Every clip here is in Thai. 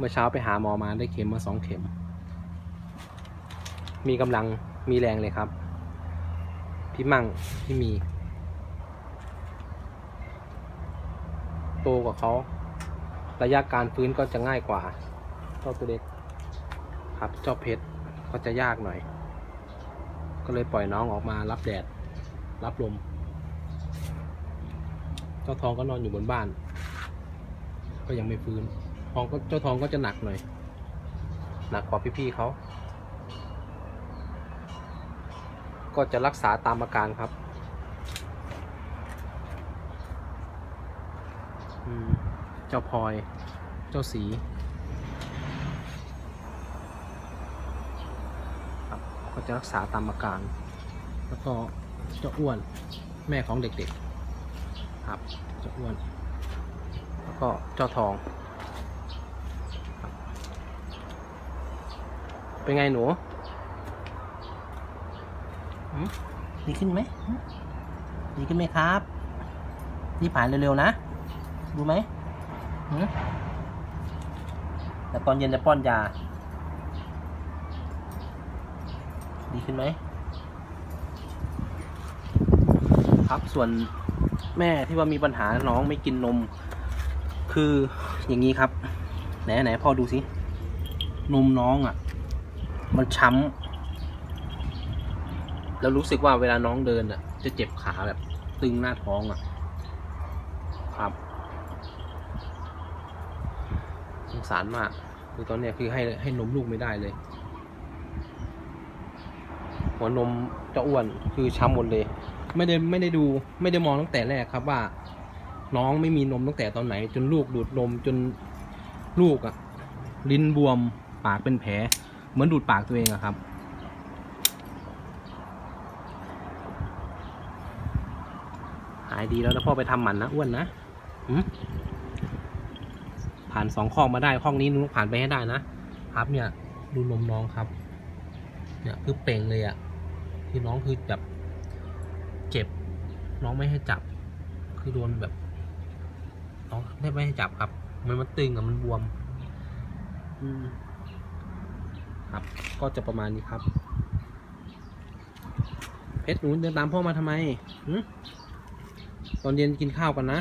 มื่อเช้าไปหาหมอมาได้เข็มมาสองเข็ม มีกำลังมีแรงเลยครับ พี่มั่งพี่มี โตกว่าเขา ระยะการฟื้นก็จะง่ายกว่าเจ้าตัวเล็กครับเจ้าเพชรก็จะยากหน่อย ก็เลยปล่อยน้องออกมารับแดด รับลม เจ้าทองก็นอนอยู่บนบ้าน ก็ยังไม่ฟื้น ทองก็เจ้าทองก็จะหนักหน่อย หนักกว่าพี่ๆเขา ก็จะรักษาตามอาการครับเจ้าพลอย เจ้าสีครับก็จะรักษาตามอาการ แล้วก็เจ้าอ้วนแม่ของเด็กๆ ครับ เจ้าอ้วน แล้วก็เจ้าทองครับ เป็นไงหนูหืมดีขึ้นไหมหืมดีขึ้นไหมครับรีบผ่านเร็วๆนะ ดูไหมหืมแล้วตอนเย็นจะป้อนยา ดีขึ้นไหม ครับส่วนแม่ที่ว่ามีปัญหาน้องไม่กินนม คืออย่างนี้ครับ ไหนไหนพ่อดูสิ นมน้องอะ่ะ มันช้ำ แล้วรู้สึกว่าเวลาน้องเดินอะ จะเจ็บขาแบบ ตึงหน้าท้องอะ ครับสงสารมาก คือตอนเนี้ยคือให้ให้นมลูกไม่ได้เลย หัวนมจะอ้วนคือช้ำหมดเลย ไม่ได้ไม่ได้ดูไม่ได้มองตั้งแต่แรกครับว่า น้องไม่มีนมตั้งแต่ตอนไหน จนลูกดูดนมจนลูกอะลิ้นบวมปากเป็นแผล เหมือนดูดปากตัวเองอะครับ หายดีแล้วแล้วพ่อไปทำหมันนะอ้วนนะหืมผ่านสองข้องมาได้ข้องนี้นุ้ผ่านไปให้ได้นะครับเนี่ยดูนมน้องครับ เนี่ยคือเป่งเลยอะคือน้องคือแบบเจ็บ น้องไม่ให้จับ คือโดนแบบ น้องไม่ให้จับครับ มันมันตึงอะมันบวม อืม ครับ ก็จะประมาณนี้ครับ เพชรหนูเดินตามพ่อมาทำไมหึตอนเย็นกินข้าวกันนะ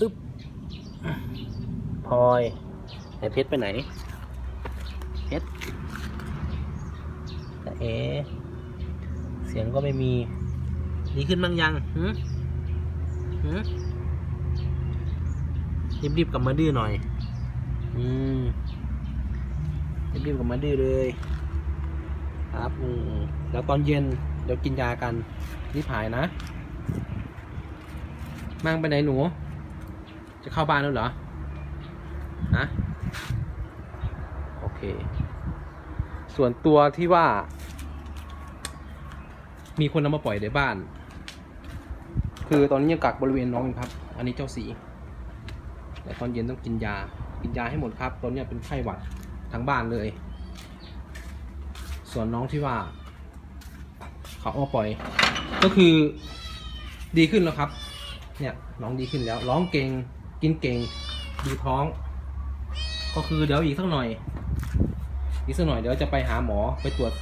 ตึ๊บพลอยไหนเพชรไปไหน เพชรแต่เอ เสียงก็ไม่มีดีขึ้นบ้างยังหืมหืมรีบๆกลับมาดื้อหน่อย อืมรีบๆกลับมาดื้อเลย ครับอืมแล้วตอนเย็นเดี๋ยวกินยากันรีบหายนะมั่งไปไหนหนู จะเข้าบ้านแล้วเหรอฮะโอเค ส่วนตัวที่ว่า มีคนนำมาปล่อยในบ้าน คือตอนนี้ยังกักบริเวณน้องอยู่ครับ อันนี้เจ้าสี แต่ตอนเย็นต้องกินยา กินยาให้หมดครับตอนนี้เป็นไข้หวัดทั้งบ้านเลย ส่วนน้องที่ว่า เขาเอาปล่อย ก็คือดีขึ้นแล้วครับ เนี่ยน้องดีขึ้นแล้ว ร้องเก่ง กินเก่งดีท้อง ก็คือเดี๋ยวอีกสักหน่อย อีกสักหน่อยเดี๋ยวจะไปหาหมอไปตรวจ